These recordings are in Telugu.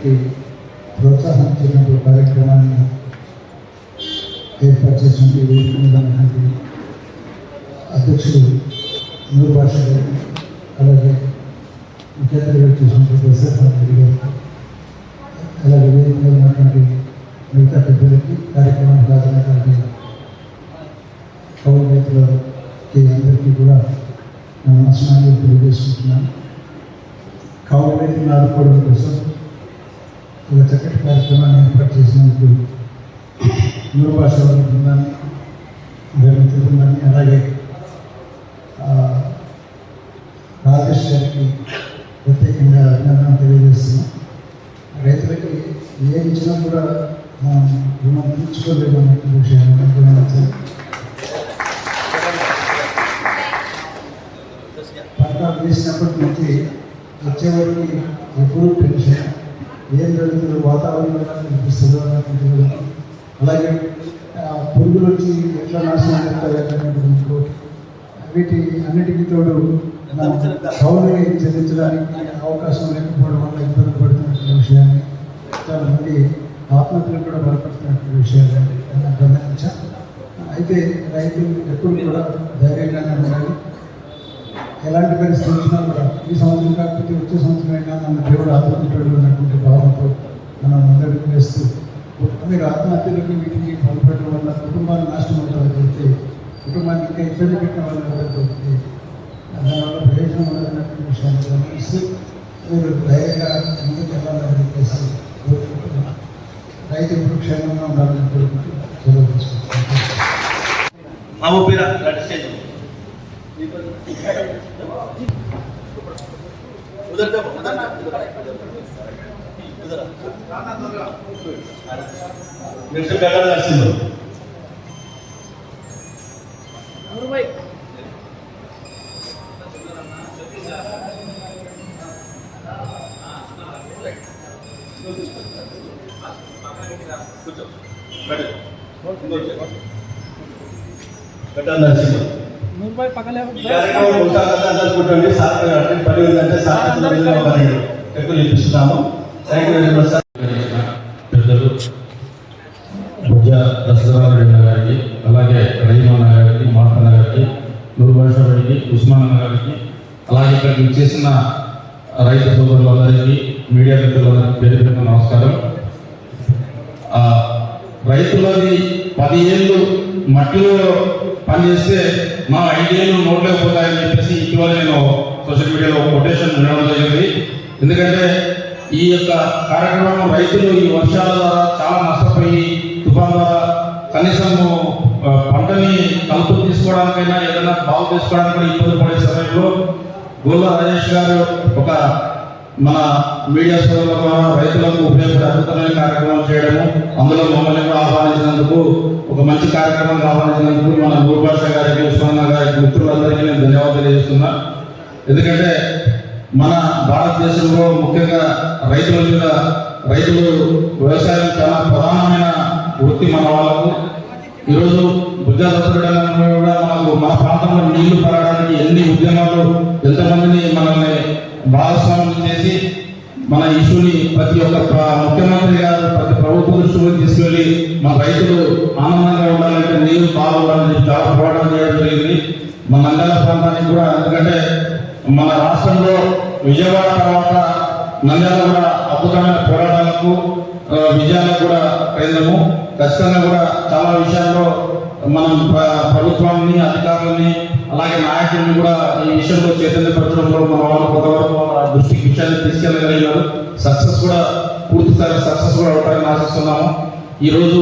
కౌలు రైతులకి ప్రోత్సాహం ఇచ్చినటువంటి కార్యక్రమాన్ని ఏర్పాటు చేసినటువంటి వేదిక మీద ఉన్నటువంటి అధ్యక్షుడు నూరు భాష గారు అలాగే ముఖ్య అతిథిగా చేసినటువంటి ఎస్ఎఫ్ రెడ్డి గారు అలాగే వేదిక మీద ఉన్నటువంటి మిగతా పెద్దలకి కార్యక్రమానికి హాజరైనటువంటి కౌలు రైతులకి అందరికీ కూడా నా నమస్కారాలు తెలియజేసుకుంటున్నాను. కౌలు రైతులను ఆదుకోవడం కోసం ఒక చక్కటి కార్యక్రమాన్ని ఏర్పాటు చేసినందుకు నూరు భాష వారి బృందాన్ని అందరి బృందాన్ని అలాగే ఆ, రాజేష్ గారికి ప్రత్యేకంగా అభినందన తెలియజేస్తున్నాం. రైతులకి ఏం ఇచ్చినా కూడా మనం రుణం తీర్చుకోలేము అనే విషయాన్ని గమనించాలి. పంట వేసినప్పటి నుంచి వచ్చే వరకు ఎప్పుడు టెన్షన్ ఏం జరుగుతుంది వాతావరణం ఎలా కనిపిస్తుందో అలాగే పురుగులు వచ్చి ఎట్లా నాశనం చేస్తాయి వీటి అన్నిటికీ తోడు మనం చెల్లించడానికి అవకాశం లేకపోవడం వల్ల ఇబ్బంది పడుతున్నటువంటి విషయాన్ని చాలా మంది ఆత్మహత్యలు కూడా బలపడుతున్నటువంటి విషయాన్ని మనం గమనించాం? అయితే రైతులు ఎప్పుడు కూడా ధైర్యంగానే ఉండాలి. ఎలాంటి పరిస్థితి వచ్చినా కూడా ఈ సంవత్సరం కాకపోతే వచ్చే సంవత్సరం అయినా మన దేవుడు ఆత్మహత్యుడు అన్నటువంటి భావన చేస్తూ మీరు ఆత్మహత్యలకి వీటికి పాల్పడడం వల్ల కుటుంబాలు నాశనం అవుతారైతే కుటుంబాన్ని ఇంకా ఇబ్బంది పెట్టడం వల్ల జరుగుతుంది దానివల్ల ప్రయోజనం ఉండదన్నటువంటి విషయాన్ని గమనిస్తూ మీరు ధైర్యంగా ముందుకు వెళ్ళాలని చెప్పేసి కోరుకుంటున్నాను. రైతు ఇప్పుడు క్షేమంగా ఉండాలని కూర్చో గడ్డ నరసింహ నూరు రూపాయలు పక్కలే సార్ పని ఉందంటే సార్ చెక్కులు ఇప్పిస్తున్నాము thank you very much sir మధ్య దసరారెడ్డి గారికి అలాగే రహీమన్న గారికి మార్తన్న గారికి నూరుభాష గారికి ఉస్మాన్ అన్న గారికి అలాగే ఇక్కడికి చేసిన రైతు సోదరులందరికీ మీడియా మిత్రులందరికీ పేరు పేరున నమస్కారం. రైతులది పది ఏళ్ళు మట్టిలో పనిచేస్తే మా ఐదేళ్ళు నోట్లేకపోతాయని చెప్పేసి ఇటీవల నేను సోషల్ మీడియాలో కొటేషన్ వినడం జరిగింది. ఎందుకంటే ఈ యొక్క కార్యక్రమం రైతులు ఈ వర్షాల ద్వారా చాలా నష్టపోయి తుఫాన్ కనీసం పంటని కలుపు తీసుకోవడానికైనా ఏదైనా బాగు తీసుకోవడానికి ఇబ్బంది పడే సమయంలో గోల్ల రాజేష్ గారు ఒక మన మీడియా సోదరుల ద్వారా రైతులకు ఉపయోగపడే అద్భుతమైన కార్యక్రమం చేయడము అందులో మమ్మల్ని కూడా ఆహ్వానించినందుకు ఒక మంచి కార్యక్రమం ఆహ్వానించినందుకు మన నూరుభాష గారికి ఉస్మాన్ గారికి మిత్రులందరికీ నేను ధన్యవాదాలు తెలియజేస్తున్నా. ఎందుకంటే మన భారతదేశంలో ముఖ్యంగా రైతుల మీద రైతులు వ్యవసాయం చాలా ప్రధానమైన పూర్తి మన వాళ్ళకు ఈరోజు బుద్ధ కూడా మనకు మన ప్రాంతంలో నీళ్ళు పడడానికి ఎన్ని ఉద్యమాలు ఎంతమందిని మనల్ని భాగస్వామ్యం చేసి మన ఇష్యూని ప్రతి ఒక్క ముఖ్యమంత్రి గారు ప్రతి ప్రభుత్వ దృష్టిలో తీసుకెళ్ళి మన రైతులు ఆనందంగా ఉండాలంటే నీళ్ళు బాగుండాలని చెప్పి చాలా పోరాటం చేయడం జరిగింది. మన నంద్యాల ప్రాంతానికి కూడా ఎందుకంటే మన రాష్ట్రంలో విజయవాడ తర్వాత నంద్యాల కూడా అద్భుతమైన పోరాటాలకు విజయాలకు కూడా కేంద్రము ఖచ్చితంగా కూడా చాలా విషయాల్లో మనం ప్రభుత్వాన్ని అధికారులని అలాగే నాయకులను కూడా ఈ విషయంలో చైతన్యపరచడంలో మన వాళ్ళు కొంతవరకు వాళ్ళ దృష్టికి విషయాన్ని తీసుకెళ్ళగలిగారు. సక్సెస్ కూడా పూర్తి స్థాయి సక్సెస్ కూడా అవటాన్ని ఆశిస్తున్నాము. ఈరోజు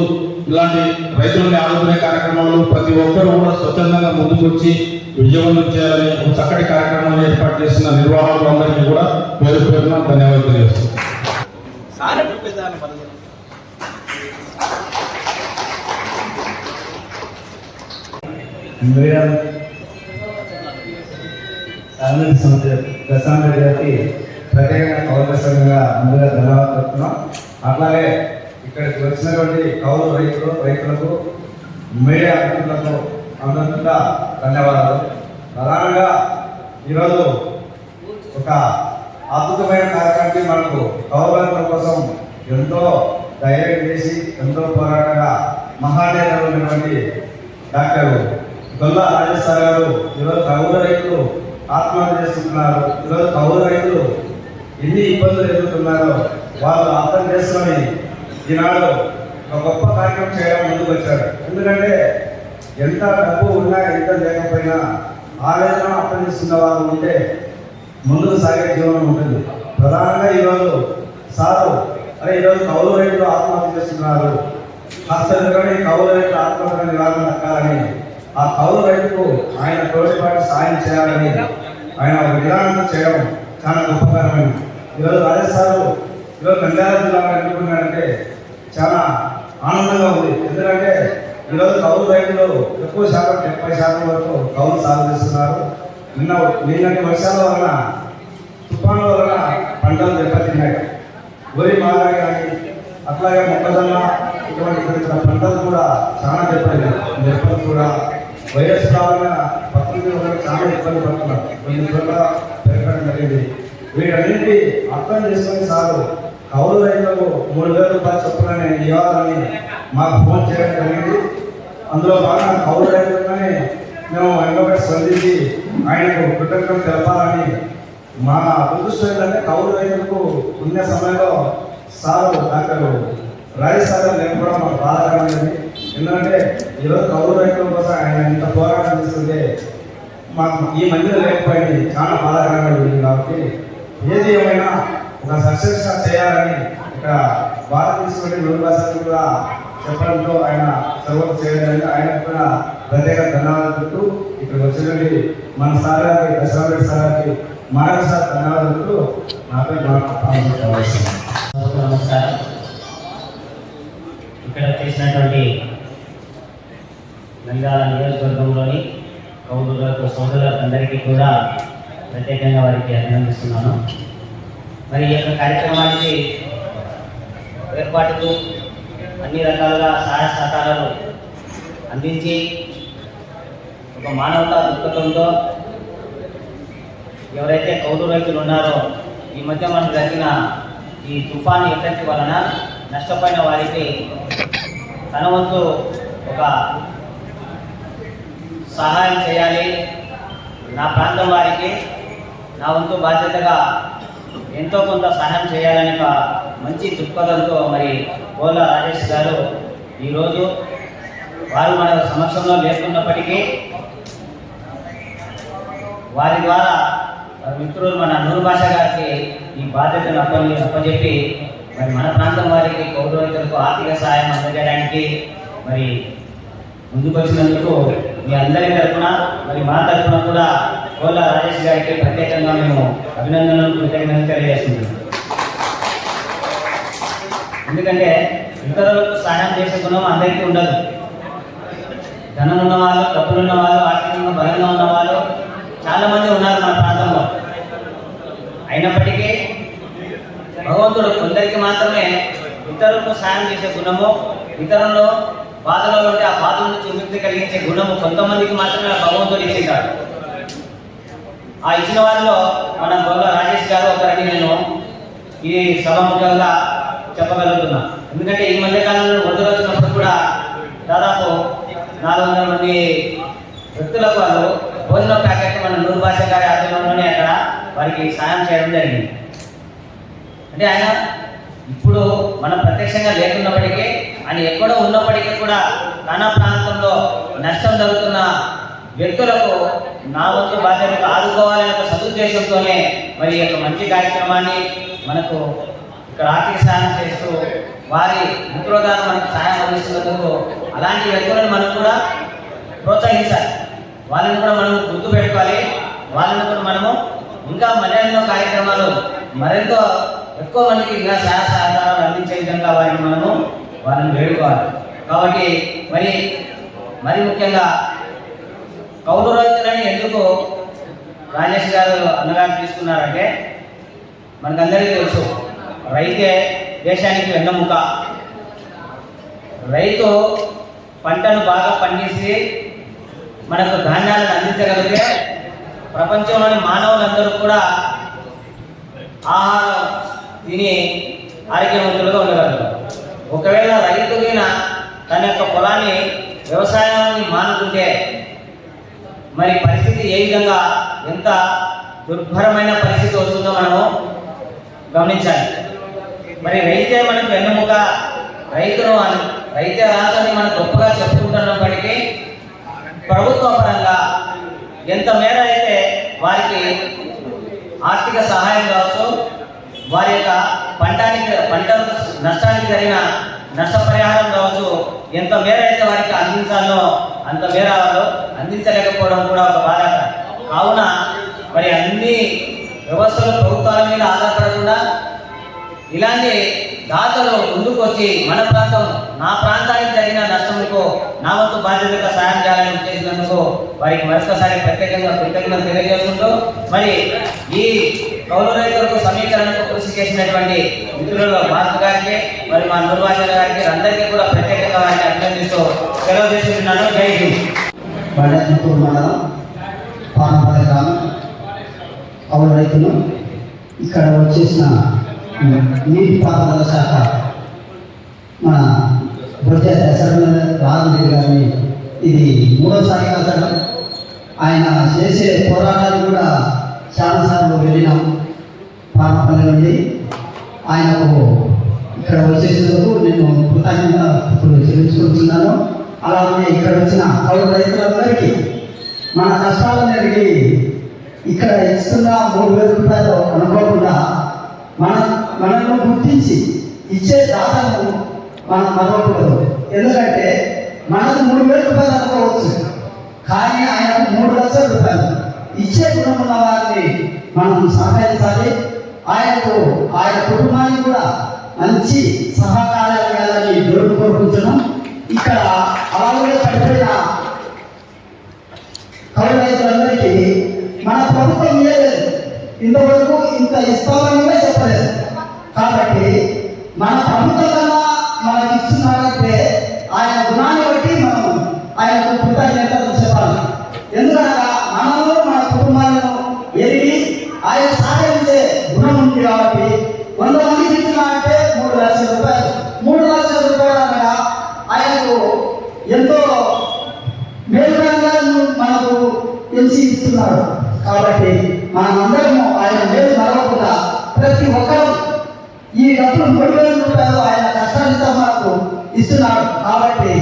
ఇలాంటి రైతులని ఆదుకునే కార్యక్రమాలు ప్రతి ఒక్కరూ కూడా స్వచ్ఛందంగా ముందుకు వచ్చి విజయవంతం చేయాలని ఒక చక్కటి కార్యక్రమాన్ని ఏర్పాటు చేసిన నిర్వాహకులందరికీ కూడా పేరు పేరున ధన్యవాదాలు తెలియజేస్తున్నాను ఇంద్రియం ఫ్యామిలీ సంస్థ ప్రశాంత్ గారికి ప్రత్యేకంగా కౌలు సంఘంగా ముందుగా ధన్యవాదాలు చెప్తున్నాం అట్లాగే ఇక్కడికి వచ్చినటువంటి కౌలు రైతులు రైతులకు మీడియా మిత్రులకు అందరికీ ధన్యవాదాలు. ప్రధానంగా ఈరోజు ఒక అద్భుతమైన కార్యక్రమానికి మనకు కౌరవ కోసం ఎంతో ధైర్యం చేసి ఎంతో పోరాటంగా మహానేతలు ఉన్నటువంటి డాక్టర్ గొల్ల రాజేశ్వర గారు ఈరోజు కౌలు రైతులు ఆత్మహత్య చేసుకుంటున్నారు. ఈరోజు కౌలు రైతులు ఎన్ని ఇబ్బందులు ఎదుర్కొన్నారో వాళ్ళు అర్థం చేసుకొని ఈనాడు ఒక గొప్ప కార్యక్రమం చేయడం ముందుకు వచ్చారు. ఎందుకంటే ఎంత డబ్బు ఉన్నా ఎంత లేకపోయినా ఆవేదన అర్థం చేసుకున్న వాళ్ళు ఉంటే ముందుకు సాగే జీవనం ఉంటుంది. ప్రధానంగా ఈరోజు సారు అరే ఈరోజు కౌలు రైతులు ఆత్మహత్య చేస్తున్నారు హస్తకరని కౌలు రైతులు ఆత్మహత్య నివారణ దక్కాలని ఆ కౌలు రైతుకు ఆయన తోటిపాటు సాయం చేయాలని ఆయన ఒక విధానం చేయడం చాలా గొప్పకరమైన ఈరోజు రాజస్థాన్ ఈరోజు నంద్యాల జిల్లాలో ఎన్నుకున్నారంటే చాలా ఆనందంగా ఉంది. ఎందుకంటే ఈరోజు కౌలు రైతులు ఎక్కువ శాతం డెబ్బై శాతం వరకు కౌలు సాగు చేస్తున్నారు. నిన్న నిన్నటి వర్షాల వలన తుఫాన్ల వలన పంటలు దెబ్బతిన్నాయి. వరి బాగా కానీ అట్లాగే మొక్కజొన్న ఇటువంటి పంటలు కూడా చాలా దెబ్బతిన్నాయి. దెబ్బలు కూడా వైరస్ కావాలన్న ప్రకృతి వల్ల చాలా ఇబ్బంది పడుతున్నారు. కొన్ని చోట్ల పెరగడం జరిగింది. వీటన్నింటి అర్థం చేసుకొని సారు కౌలు రైతులకు మూడు వేల రూపాయలు చొప్పున ఇవ్వాలని మాకు ఫోన్ చేయడం జరిగింది. అందులో బాగా కౌలు రైతులనే మేము వెంకటేశ్వర స్పందించి ఆయనకు కృతజ్ఞతలు తెలపాలని మా అదృష్టం ఏంటంటే కౌలు రైతులకు ఉన్న సమయంలో సారు డాక్టర్ రాజేశ్వర గారు లేకపోవడం మాకు బాధాకరమైనది ఎందుకంటే ఈరోజు కౌలు రైతుల కోసం ఆయన ఇంత పోరాటం చేస్తుంటే మాకు ఈ మధ్యలో లేకపోయింది. చాలా బాధాకరంగా ఉంది కాబట్టి ఏది ఏమైనా ఒక సక్సెస్గా చేయాలని ఇక్కడ భారత తీసుకుంటే కూడా చెప్పడంతో ఆయన సర్వం చేయడం ఆయన కూడా ప్రత్యేక ధన్యవాదాలు చెప్తూ ఇక్కడ వచ్చినటువంటి మన సార్ గారికి దశరథ సార్ గారికి మరొకసారి ధన్యవాదాలు చెప్తూ నా పేరు నమస్కారం. ఇక్కడ చేసినటువంటి నంద్యాల నియోజకవర్గంలోని కౌదులకు సోదరులకు అందరికీ కూడా ప్రత్యేకంగా వారికి అభినందిస్తున్నాను. మరి ఈ యొక్క కార్యక్రమానికి ఏర్పాటుకు అన్ని రకాలుగా సహాయ సహకారాలు అందించి ఒక మానవతా దృక్పథంతో ఎవరైతే కౌలు రైతులు ఉన్నారో ఈ మధ్య మనకు జరిగిన ఈ తుఫాన్ ఎఫెక్ట్ వలన నష్టపోయిన వారికి తన వంతు ఒక సహాయం చేయాలి. నా ప్రాంతం వారికి నా వంతు బాధ్యతగా ఎంతో కొంత సహాయం చేయాలని ఒక మంచి దృక్పథంతో మరి గోల రాజేష్ గారు ఈరోజు వారు మన సమక్షంలో లేకున్నప్పటికీ వారి ద్వారా మిత్రులు మన నూరు భాష గారికి ఈ బాధ్యతను అప్పని అప్పచెప్పి మరి మన ప్రాంతం వారికి కౌలు ఆర్థిక సహాయం అందజేయడానికి మరి ముందుకు వచ్చినందుకు మీ అందరి తరఫున మరి మా తరఫున కూడా కోళ్ళ రాజేష్ గారికి ప్రత్యేకంగా మేము అభినందనలు కృతజ్ఞతలు తెలియజేస్తున్నాం. ఎందుకంటే ఇతరులకు సహాయం చేసే గుణం అందరికీ ఉండదు. ధనం ఉన్న వాళ్ళు డబ్బులు ఉన్న వాళ్ళు ఆర్థికంగా బలంగా ఉన్న వాళ్ళు చాలా మంది ఉన్నారు మన ప్రాంతంలో. అయినప్పటికీ భగవంతుడు కొందరికి మాత్రమే ఇతరులకు సాయం చేసే గుణము ఇతరులు బాధలలో ఉంటే ఆ బాధ నుంచి విముక్తి కలిగించే గుణము కొంతమందికి మాత్రమే ఆ భగవంతుడు ఇచ్చింటాడు. ఆ ఇచ్చిన వారిలో మన గౌరవ రాజేష్ గారు ఒకరని నేను ఈ సభాముఖంగా చెప్పగలుగుతున్నా. ఎందుకంటే ఈ మధ్య కాలంలో వరదలు వచ్చినప్పుడు కూడా దాదాపు నాలుగు వందల మంది వ్యక్తులకు వాళ్ళు భోజనం ప్యాకెట్ మన నూరు భాష గారి ఆధ్వర్యంలోనే అక్కడ వారికి సాయం చేయడం జరిగింది. అంటే ఆయన ఇప్పుడు మనం ప్రత్యక్షంగా లేకున్నప్పటికీ అని ఎక్కడో ఉన్నప్పటికీ కూడా నానా ప్రాంతంలో నష్టం జరుగుతున్న వ్యక్తులకు నా వంతు బాధ్యతకు ఆదుకోవాలనే ఒక సదుద్దేశంతోనే మరి యొక్క మంచి కార్యక్రమాన్ని మనకు ఇక్కడ ఆర్థిక సాయం చేస్తూ వారి మిత్రుల ద్వారా మనకు సాయం అందిస్తున్నందుకు అలాంటి వ్యక్తులను మనం కూడా ప్రోత్సహించాలి. వాళ్ళని కూడా మనం గుర్తు పెట్టుకోవాలి. వాళ్ళని కూడా మనము ఇంకా మరెన్నో కార్యక్రమాలు మరెంతో ఎక్కువ మందికి ఇంకా సహాయ సహకారాలు అందించే విధంగా వారిని మనము వారిని వేడుకోవాలి. కాబట్టి మరి మరి ముఖ్యంగా కౌలు రైతులని ఎందుకు రాజేష్ గారు అన్నగారు తీసుకున్నారంటే మనకందరికీ తెలుసు రైతే దేశానికి వెన్నముక రైతు పంటను బాగా పండించి మనకు ధాన్యాలను అందించగలిగితే ప్రపంచంలోని మానవులందరూ కూడా ఆహారం తిని ఆరోగ్యవంతులుగా ఉండగలరు. ఒకవేళ రైతు తన యొక్క పొలాన్ని వ్యవసాయాన్ని మానుకుంటే మరి పరిస్థితి ఏ విధంగా ఎంత దుర్భరమైన పరిస్థితి వస్తుందో మనము గమనించాలి. మరి రైతే మనకు వెన్నుముక రైతును అని రైతే రాదని మనం గొప్పగా చెప్పుకుంటున్నప్పటికీ ప్రభుత్వ పరంగా ఎంత మేర అయితే వారికి ఆర్థిక సహాయం కావచ్చు వారి యొక్క పంటానికి పంట నష్టానికి జరిగిన నష్టపరిహారం కావచ్చు ఎంత మేర అయితే వారికి అందించాలో అంత మేర వాళ్ళు అందించలేకపోవడం కూడా ఒక బాధ. కావున మరి అన్ని వ్యవస్థలు ప్రభుత్వాల మీద ఆధారపడకుండా ఇలాంటి దాతలు ముందుకు వచ్చి మన ప్రాంతం నా ప్రాంతానికి జరిగిన నష్టములకు నా వంతు బాధ్యతగా సాయం చేయాలని చేసినందుకు వారికి మరొకసారి ప్రత్యేకంగా కృతజ్ఞతలు తెలియజేస్తుంటూ మరి ఈ కౌలు రైతులకు సమీకరణకు కృషి చేసినటువంటి మిత్రులు మార్పు గారికి మరి మా నిర్వాచన గారికి అందరికీ కూడా ప్రత్యేకంగా వారిని అభినందిస్తూ సెలవు తీసుకుంటున్నాను. జై హింద్. బండపూర్ మండలం గ్రామం కౌలు రైతులు ఇక్కడ వచ్చేసిన నీటిపారుదల శాఖ మన బొజ్జ దశరథ రాజరెడ్డి గారిని ఇది మూడోసారి కాదు ఆయన చేసే పోరాటాలు కూడా చాలాసార్లు వెళ్ళినాం. పానపల్లి నుండి ఆయనకు ఇక్కడ వచ్చేసినందుకు నేను కృతజ్ఞత ఇప్పుడు చెల్లించుకుంటున్నాను. అలాగే ఇక్కడ వచ్చిన కౌలు రైతులందరికీ మన కష్టాలను అడిగి ఇక్కడ ఇస్తున్న మూడు వేల రూపాయలు అనుకోకుండా మన మనల్ని గుర్తించి ఇచ్చే దాతలను మనం మరవకూడదు ఎందుకంటే మనకు మూడు వేల రూపాయలు అనుకోవచ్చు. కానీ ఆయన మూడు లక్షల రూపాయలు. ఇచ్చే గుణం ఉన్న వారిని మనం సహాయించాలి. ఆయనతో ఆయన కుటుంబానికి కూడా మంచి సహకారాలు ఇవ్వాలని దేవుడు కోరుకుంటున్నాం. ఇక్కడ అలాగే పడిపోయిన కౌలు రైతులందరికీ మన ప్రభుత్వం ఇవ్వలేదు ఇంతవరకు ఇంత ఇస్తామని కూడా చెప్పలేదు. కాబట్టి మన ప్రభుత్వం కన్నా మనకి ఇస్తున్నారంటే ఆయన గుణాన్ని బట్టి మనం ఆయనకు కృతజ్ఞతలు చెప్పాలి ఎందుకనగా మనము మన కుటుంబాలను ఎరిగి ఆయన సహాయించే గుణం ఉంది కాబట్టి వంద మందికి ఇచ్చినారంటే మూడు లక్షల రూపాయలు మూడు లక్షల రూపాయలు అనగా ఆయనకు ఎంతో మేలుకరంగా మనకు ఎంచి కాబట్టి మనమందరము ఆయన మేలు మరవకుండా ప్రతి ఒక్కరూ ఈ డబ్బులు మూడు వేల రూపాయలు ఆయన కష్టాలతో మనకు ఇస్తున్నాడు. కాబట్టి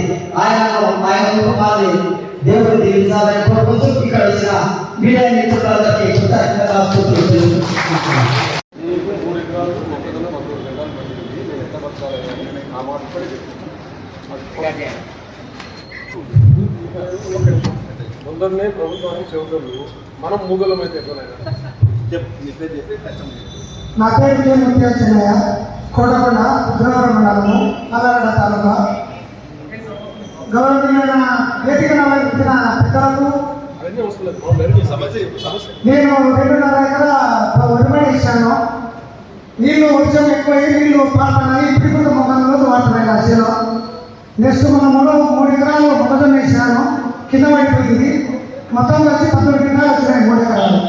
ఆయనను ఆయన కుటుంబాన్ని దేవుడు దీవించాలని కోరుకుంటూ ఇక్కడ వచ్చిన మీడియా మిత్రులందరికీ కృతజ్ఞతలు తెలుపుతున్నాను. నీకు మూడు ఎకరాలు మొక్కజొన్న వంద ఎకరాలు పండింది నేను ఎంత బతకాలి అని ఆ మాట ఇప్పుడే ముందరనే ప్రభుత్వానికి చెబుతారు మనం ఎక్కడైనా నా పేరు కే కోటకొండ మండలము తాలూకా. వేదిక ఇచ్చిన పెద్దలకు సమస్య సమస్య. నేను రెండున్నర ఎకరా వరిమడి ఇచ్చాను. వర్షం ఎక్కువ నీళ్ళు పాల్పడినాయి ఇప్పుడు కూడా మొక్కలు వాటర్ నెక్స్ట్ మన మూడు మూడు ఎకరాలు మొక్కజొన్న వేసాను. కింద పడిపోయింది. మొత్తం వచ్చి పంతొమ్మిది కింద వచ్చినాయి మూడు ఎకరాలు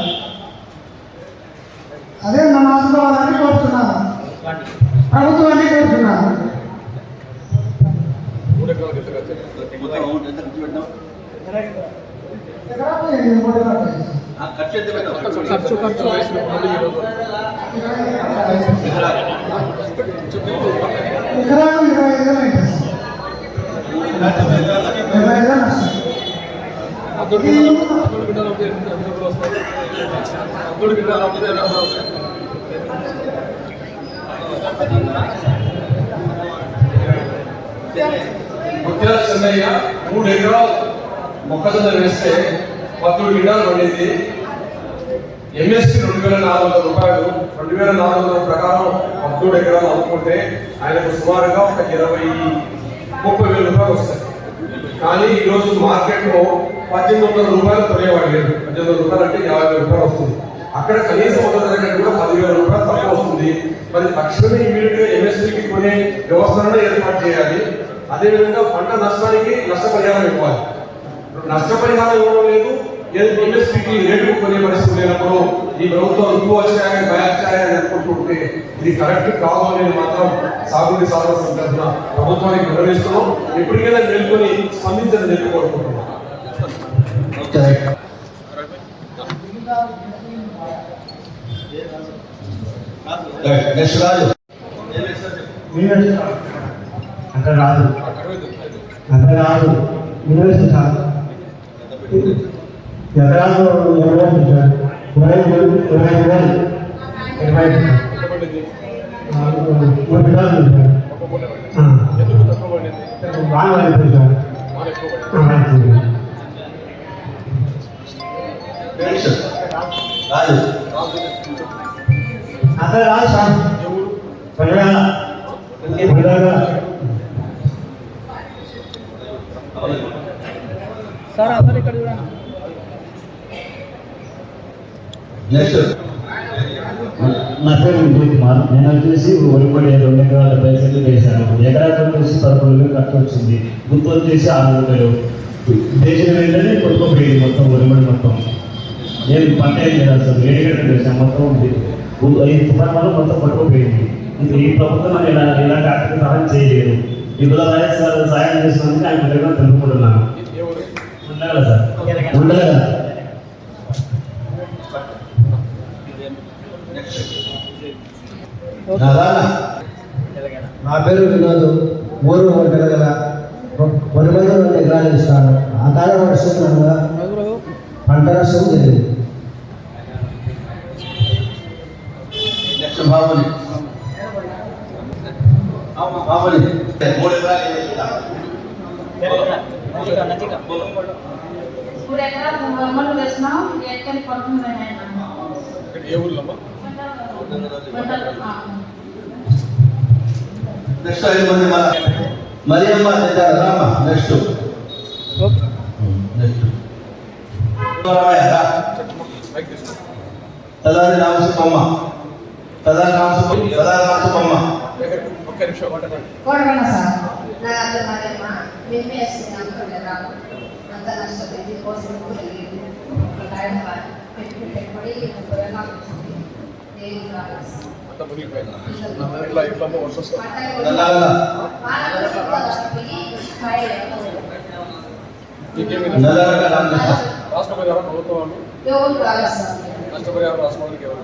అదే నా ఆదుకోవాలని కోరుతున్నాను. ప్రభుత్వాన్ని కోరుతున్నాను. ఖర్చు ఖర్చు ఎకరాలు ఇరవై ఐదు ఇరవై ఐదు వేలు గిన్నెలు గిన్నెలు డబ్బులు వస్తాయి గిన్నెలు డబ్బులు వస్తాయి ముత్యాల చెన్నయ్య మూడు ఎకరాలు మొక్కజొన్న వేస్తే పదమూడు గిన్నెలు పండింది. ఎంఎస్పి రెండు వేల నాలుగు వందల రూపాయలు. రెండు వేల నాలుగు వందల ప్రకారం పదమూడు ఎకరాలు అమ్ముకుంటే ఆయనకు సుమారుగా ఒక ఇరవై ముప్పై వేల రూపాయలు వస్తాయి. కానీ ఈరోజు మార్కెట్లో పద్దెనిమిది వందల రూపాయలు కొనేవాడు లేదు. పద్దెనిమిది వందల రూపాయలు అంటే యాభై వేల రూపాయలు వస్తుంది. అక్కడ కనీసం ఒక తరగతి కూడా పదివేల రూపాయలు తక్కువ వస్తుంది. మరి తక్షణమే ఇమీడియట్గా ఎంఎస్పీకి కొనే వ్యవస్థలను ఏర్పాటు చేయాలి. అదేవిధంగా పంట నష్టానికి నష్టపరిహారం ఇవ్వాలి. నష్టపరిహారం ఇవ్వడం లేదు. ఎంఎస్పీకి రేటు కొనే పరిస్థితి లేనప్పుడు ఈ ప్రభుత్వం ఎక్కువ వచ్చాయని భయాచాయని అనుకుంటుంటే ఇది కరెక్ట్ కాదు అనేది మాత్రం సాగుని సాధన సందర్భన ప్రభుత్వానికి వివరిస్తున్నాం ఎప్పటికైనా మేల్కొని స్పందించని చెప్పి నెక్స్ట్ రాజు అంటే రాదు. అంటే రాదు. యూనివర్సిటీ ఎకరాలు ఇరవై ఐదు సార్ ఇరవై ఐదు ఇరవై ఐదు వేలు ఇరవై ఐదు సార్ నాలుగు మూడు ఎకరాలు ఉంది సార్ ఎందుకు తక్కువ పడింది బాగా అయిపోయింది సార్ బాగా ఎక్కువ పడింది ఆ, అయిపోయింది. నెక్స్ట్ రాజు అంటే రాదు సార్ పదివేల పదివేల నెక్స్ట్ నా పేరు విజయ్ కుమార్. నేను వచ్చేసి ఒడిపడి రెండు ఎకరాల పైసలు వేశాను. ఎకరాకి వచ్చేసి పదకొండు వేలు ఖర్చు వచ్చింది. గుర్తు వచ్చేసి ఆరు వేలు దేశం ఏంటంటే కొట్టుకోపోయింది మొత్తం ఒడిపడి మొత్తం. నేను పంట ఏం లేదు అసలు. ఏడు గంటలు వేసాను మొత్తం ఉంది. ఈ తుఫాన్ వల్ల మొత్తం కొట్టుకోపోయింది ఇంకా ఈ ప్రభుత్వం నాకు ఇలా ఇలాంటి ఆర్థిక సహాయం చేయలేదు. ఇప్పుడు వైఎస్ఆర్ సాయం చేసినందుకు ఆయన తెలుపుకుంటున్నాను ఉండగల సార్? ఉండగల నా పేరు వినోద్. ఊరు వంటగల. వరి మంది రెండు ఎకరాలు ఇస్తాను. అకాల వర్షం పంట నష్టం జరిగింది మూడు ఎకరాలు ఏం ఎక్కడ వేసినాం ఎక్కడ ఏ ఊర్లో అమ్మా? నెక్స్ట్ ఐదు మంది మన మరియమ్మ లేదా రామ నెక్స్ట్. తదాని రామసుబ్బమ్మ. తదాని రామసుబ్బమ్మ తదాని రామసుబ్బమ్మ. ఒక్క నిమిషం మాట్లాడండి కోడగల పెట్టుబడి దేవుడు మునిగిపోయింది ఇట్లా ఇట్లా అమ్మ వర్షం రాష్ట్ర పరిహారం ప్రభుత్వం వాళ్ళు రాష్ట్ర పరిహారం ఎవరు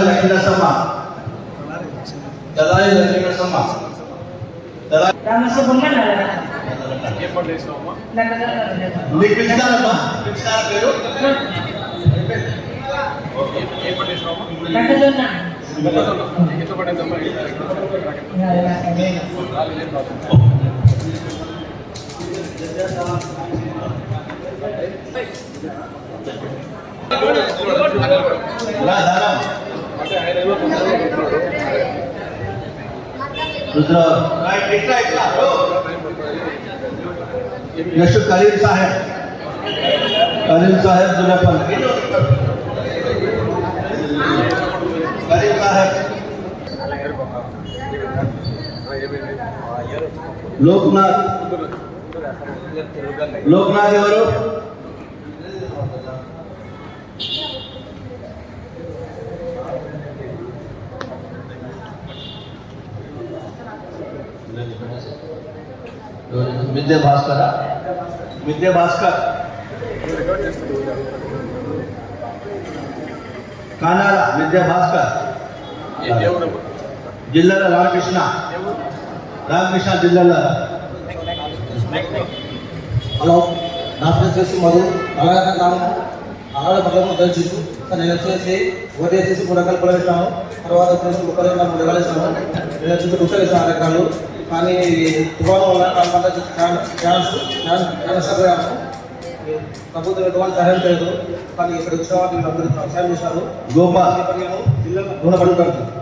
లక్ష్మీనరసమ్మ లక్ష్మీనరసమ్మ రామసుబ్బమ్మ మీకు పిలిచినారమ్మా పిలిచినార పేరు. రుద్ర ఇట్లా ఇట్లా यशू करीम साहेब। करीम साहेब जुलफन करीम साहेब। लोकनाथ। लोकनाथ एवरू మిద్దె భాస్కర? మిద్దె భాస్కర్. కానాల మిద్దె భాస్కర్. జిల్లాల రామకృష్ణ. రామకృష్ణ జిల్లాల. హలో నా పేరు వచ్చేసి మధు. అలాగే గ్రామం అలాగే మొదలు మండలం దయచేసి నేను వచ్చేసి ఓటీ వచ్చేసి మూడు రకాలు పొలం వేసాను తర్వాత వచ్చేసి ముప్పై ఎకరాలు మూడు రకాలు ఇస్తాను నేను వచ్చేసి గుట్ట వేసాను కానీ తుఫాను వల్ల పంట చాలా నష్టపోయాము ప్రభుత్వం ఎటువంటి సహాయం చేయదు. కానీ ఇక్కడ వచ్చిన వాళ్ళు వీళ్ళందరూ సహాయం చేశారు. గోపాల్ జిల్లా ఉంటారు